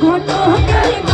ঘটনা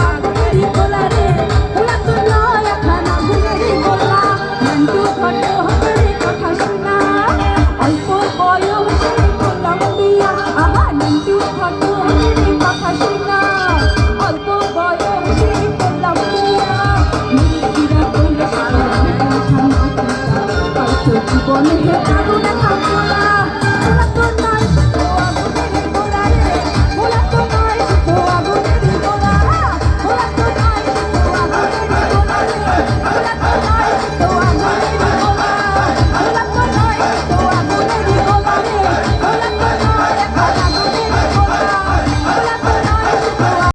আমি যে কারণে থাকব না